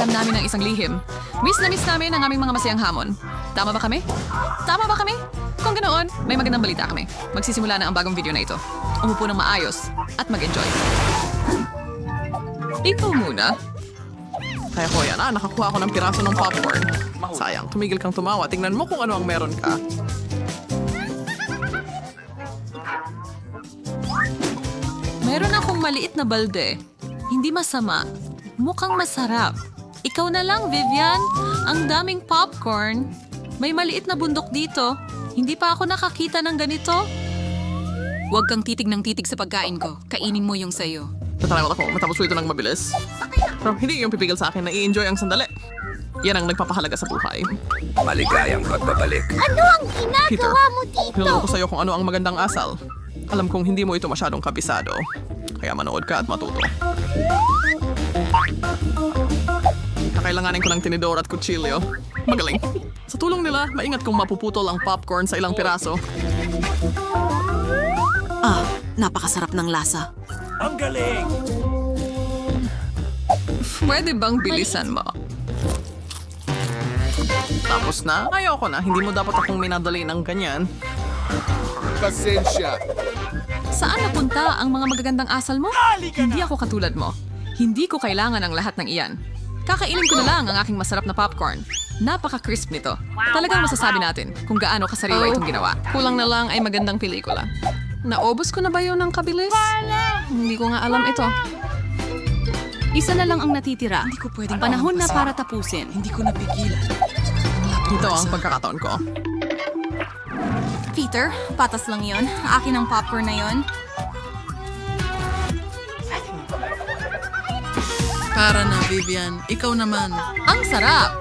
Alam namin ang isang lihim. Miss na miss namin ang aming mga masayang hamon. Tama ba kami? Tama ba kami? Kung ganoon, may magandang balita kami. Magsisimula na ang bagong video na ito. Umupo ng maayos at mag-enjoy. Ikaw muna. Kaya ko yan, ah, nakakuha ako ng piraso ng popcorn. Sayang, tumigil kang tumawa. Tingnan mo kung ano ang meron ka. Meron akong maliit na balde. Hindi masama. Mukhang masarap. Ikaw na lang, Vivian. Ang daming popcorn. May maliit na bundok dito. Hindi pa ako nakakita ng ganito. Huwag kang titig ng titig sa pagkain ko. Kainin mo yung sayo. Natatakot ako, matapos ko ito ng mabilis. Pero hindi yung pipigil sa akin na i-enjoy ang sandali. Yan ang nagpapahalaga sa buhay. Maligayang pagbabalik. Ano ang ginagawa mo dito? Pinulong ko sa'yo kung ano ang magandang asal. Alam kong hindi mo ito masyadong kabisado. Kaya manood ka at matuto. Kakailanganin ko ng tinidor at kutsilyo. Magaling. Sa tulong nila, maingat kong mapuputol ang popcorn sa ilang piraso. Ah, napakasarap ng lasa. Ang galing! Pwede bang bilisan mo? Tapos na, ayoko na. Hindi mo dapat akong minadali ng ganyan. Pasensya. Saan napunta ang mga magagandang asal mo? Hindi ako katulad mo. Hindi ko kailangan ang lahat ng iyan. Kakainin ko na lang ang aking masarap na popcorn. Napaka-crisp nito. Talagang masasabi natin kung gaano kasariwa itong ginawa. Kulang na lang ay magandang pelikula. Naobos ko na ba yun ng kabilis? Hindi ko nga alam ito. Isa na lang ang natitira. Hindi ko pwedeng Panahon na para tapusin. Hindi ko napigilan. Ito ang pagkakataon ko. Peter, patas lang yon. Akin ang popcorn na yon. Para na, Vivian. Ikaw naman. Ang sarap!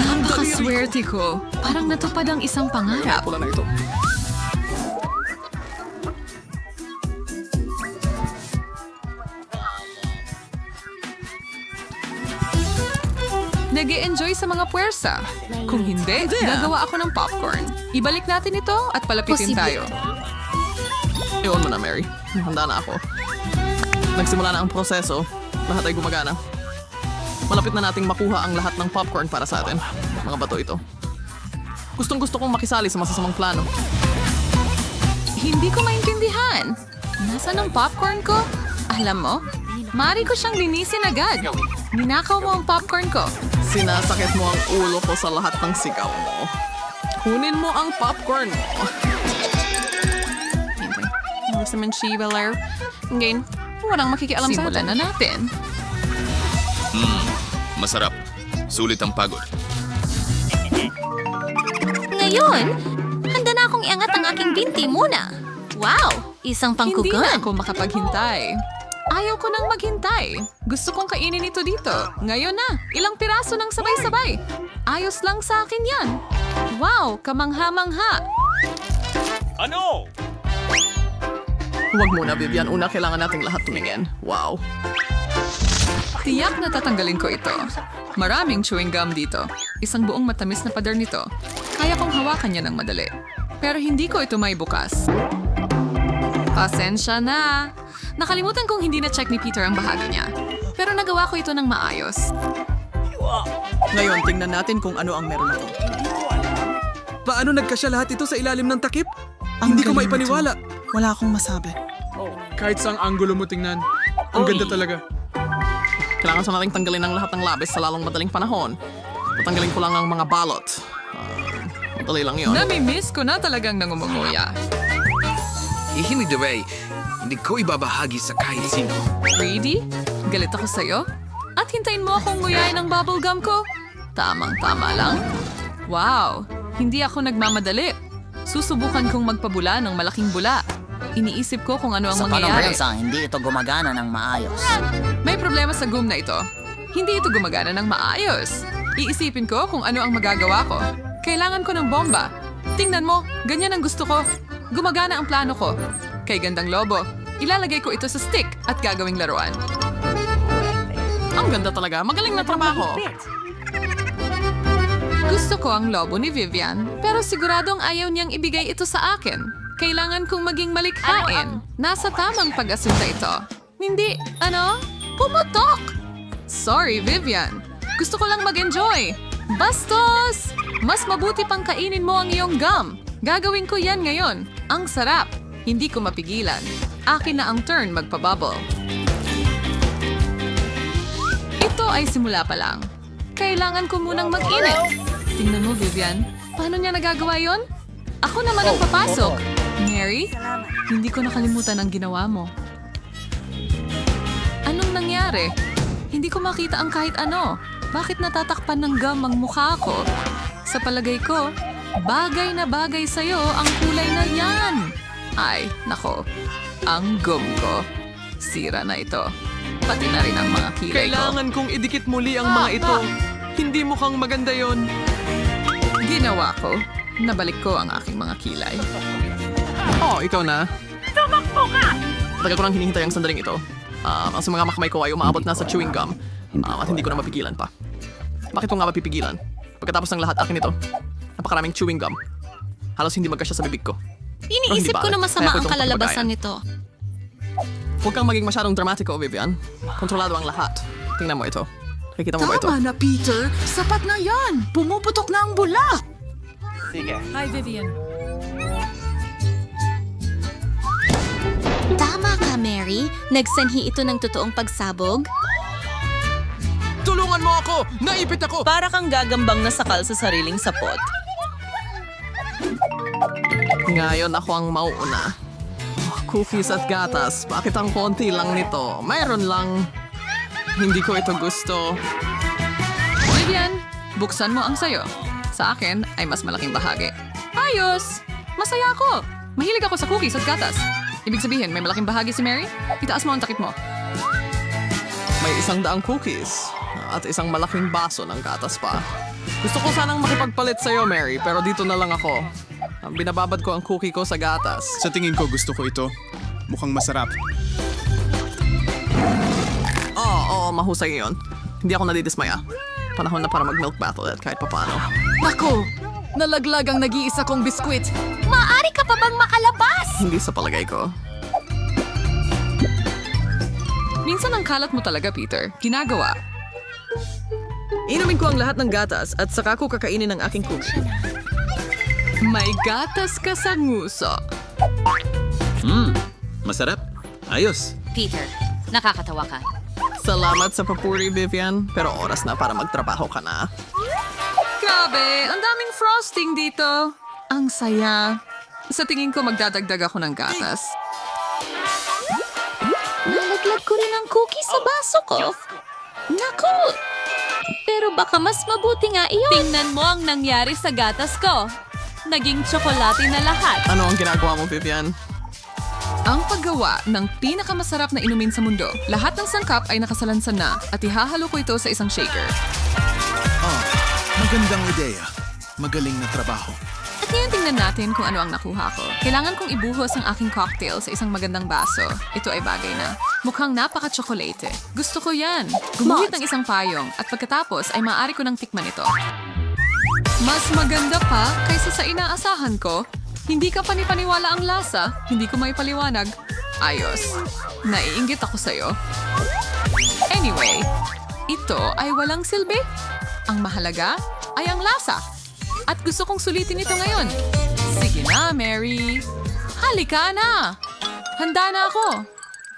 Napakaswerte ko. Parang natupad ang isang pangarap. Pula na ito. nag enjoy sa mga puwersa. Kung hindi, gagawa ako ng popcorn. Ibalik natin ito at palapitin Posible. tayo. Iwan mo na, Mary. Handa na ako. Nagsimula na ang proseso. Lahat ay gumagana. Malapit na nating makuha ang lahat ng popcorn para sa atin. Mga bato ito. Gustong gusto kong makisali sa masasamang plano. Hindi ko maintindihan. Nasaan ang popcorn ko? Alam mo, mari ko siyang linisin agad. Ninakaw mo ang popcorn ko. Sinasakit mo ang ulo ko sa lahat ng sigaw mo. Kunin mo ang popcorn mo. Hintay. Gusto man Shivaler. Ngayon, walang makikialam sa Simulan atin. na natin. Masarap. Sulit ang pagod. Ngayon, handa na akong iangat ang aking binti muna. Wow! Isang Hindi pangkugon. na ako makapaghintay. Ayaw ko nang maghintay. Gusto kong kainin ito dito. Ngayon na, ilang piraso ng sabay-sabay. Ayos lang sa akin yan. Wow, kamangha-mangha. Ano? Huwag muna, Vivian. Una, kailangan nating lahat tumingin. Wow. Tiyak na tatanggalin ko ito. Maraming chewing gum dito. Isang buong matamis na pader nito. Kaya kong hawakan niya ng madali. Pero hindi ko ito may bukas. Pasensya na. Nakalimutan kong hindi na-check ni Peter ang bahagi niya. Pero nagawa ko ito ng maayos. Ngayon, tingnan natin kung ano ang meron ako. Paano nagkasya lahat ito sa ilalim ng takip? Hindi ko maipaniwala. Wala akong masabi. Kahit sa anggulo mo tingnan. Ang ganda talaga. Kailangan sa nating tanggalin ang lahat ng labis sa lalong madaling panahon. Tatanggalin ko lang ang mga balot. Ah, madali lang yun. Nami-miss ko na talagang nangumunguya. Ihimig the way. Hindi ko ibabahagi sa kahit sino. Greedy? Galit ako sa'yo? At hintayin mo akong nguyain ng bubblegum ko? Tamang-tama lang. Wow, hindi ako nagmamadali. Susubukan kong magpabula ng malaking bula. Iniisip ko kung ano ang Sa mangyayari. panubensa, hindi ito gumagana ng maayos. May problema sa gum na ito. Hindi ito gumagana ng maayos. Iisipin ko kung ano ang magagawa ko. Kailangan ko ng bomba. Tingnan mo, ganyan ang gusto ko. Gumagana ang plano ko. Kay Gandang Lobo, ilalagay ko ito sa stick at gagawing laruan. Ang ganda talaga. Magaling na trabaho. Gusto ko ang lobo ni Vivian, pero siguradong ayaw niyang ibigay ito sa akin. Kailangan kong maging malikhain. Nasa tamang pag-asunta ito. Hindi, ano? Pumutok! Sorry, Vivian. Gusto ko lang mag-enjoy. Bastos! Mas mabuti pang kainin mo ang iyong gum. Gagawin ko yan ngayon. Ang sarap. Hindi ko mapigilan. Akin na ang turn magpabubble. Ito ay simula pa lang. Kailangan ko munang mag-init. Tingnan mo, Vivian. Paano niya nagagawa yon? Ako naman ang papasok. Mary, hindi ko nakalimutan ang ginawa mo. Anong nangyari? Hindi ko makita ang kahit ano. Bakit natatakpan ng gum ang mukha ko? Sa palagay ko, bagay na bagay sa'yo ang kulay na yan. Ay, nako. Ang gum ko. Sira na ito. Pati na rin ang mga kilay ko. Kailangan kong idikit muli ang mga ito. Hindi mukhang maganda yon. Ginawa ko. Nabalik ko ang aking mga kilay. Oh, ikaw na. Tumakbo ka! Tagal ko nang hinihintay ang sandaling ito. Um, ang mga makamay ko ay umaabot na sa chewing gum. Um, at hindi ko na mapigilan pa. Bakit ko nga mapipigilan? Pagkatapos ng lahat akin ito. Napakaraming chewing gum. Halos hindi magkasya sa bibig ko. Iniisip ko na masama ang kalalabasan nito. Huwag kang maging masyadong dramatiko, Vivian. Kontrolado ang lahat. Tingnan mo ito. Nakikita mo ba ito? Tama na, Peter. Sapat na yan. Pumuputok na ang bula. Hi, Vivian. Tama ka, Mary. Nagsanhi ito ng totoong pagsabog. Tulungan mo ako! Naipit ako! Para kang gagambang nasakal sa sariling sapot. Ngayon ako ang mauuna. Oh, cookies at gatas. Bakit ang konti lang nito? Mayroon lang. Hindi ko ito gusto. Vivian, buksan mo ang sayo. Sa akin ay mas malaking bahagi. Ayos! Masaya ako! Mahilig ako sa cookies at gatas. Ibig sabihin, may malaking bahagi si Mary? Itaas mo ang takip mo. May isang daang cookies at isang malaking baso ng gatas pa. Gusto ko sanang makipagpalit sa'yo, Mary, pero dito na lang ako. Ang Binababad ko ang cookie ko sa gatas. Sa tingin ko gusto ko ito. Mukhang masarap. Oo, oo, mahusay yun. Hindi ako nadidismaya. Panahon na para mag-milk battle at kahit papano. Nako! Nalaglag ang nag-iisa kong biskwit. Maari ka pa bang makalabas? Hindi sa palagay ko. Minsan ang kalat mo talaga, Peter. Ginagawa. Inumin ko ang lahat ng gatas at saka ko kakainin ang aking cookie. May gatas ka sa nguso. Masarap. Ayos. Peter, nakakatawa ka. Salamat sa papuri, Vivian. Pero oras na para magtrabaho ka na. Grabe, ang daming frosting dito. Ang saya. Sa tingin ko magdadagdag ako ng gatas. Nalaglag ko rin ang cookie sa baso ko. Naku! Pero baka mas mabuti nga iyon. Tingnan mo ang nangyari sa gatas ko. Naging tsokolate na lahat. Ano ang ginagawa mo, Vivian? Ang paggawa ng pinakamasarap na inumin sa mundo. Lahat ng sangkap ay nakasalansan na at ihahalo ko ito sa isang shaker. Magandang ideya. Magaling na trabaho. Ngayon tingnan natin kung ano ang nakuha ko. Kailangan kong ibuhos ang aking cocktail sa isang magandang baso. Ito ay bagay na. Mukhang napaka-tsokolate. Gusto ko yan. Gumuhit ng isang payong at pagkatapos ay maaari ko ng tikman ito. Mas maganda pa kaysa sa inaasahan ko. Hindi ka panipaniwala ang lasa. Hindi ko may paliwanag. Ayos. Naiinggit ako sa'yo. Anyway, ito ay walang silbi. Ang mahalaga ay ang lasa. At gusto kong sulitin ito ngayon. Sige na, Mary. Halika na. Handa na ako.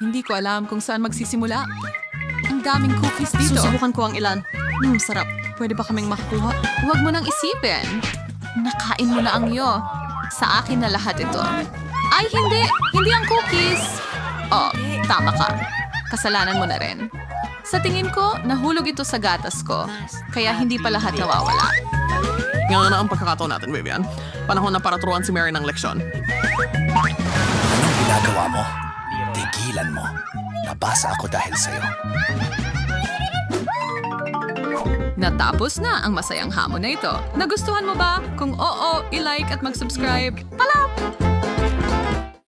Hindi ko alam kung saan magsisimula. Ang daming cookies dito. Susubukan ko ang ilan. Hmm, sarap. Pwede ba kaming makakuha? Huwag mo nang isipin. Nakain mo na ang iyo. Sa akin na lahat ito. Ay, hindi! Hindi ang cookies! Oh, tama ka. Kasalanan mo na rin. Sa tingin ko, nahulog ito sa gatas ko. Kaya hindi pa lahat nawawala. Ngayon na ang pagkakataon natin, Vivian. Panahon na para turuan si Mary ng leksyon. Anong ginagawa mo? Tigilan mo. Nabasa ako dahil sa'yo. Natapos na ang masayang hamon na ito. Nagustuhan mo ba? Kung oo, i-like at mag-subscribe. Pala!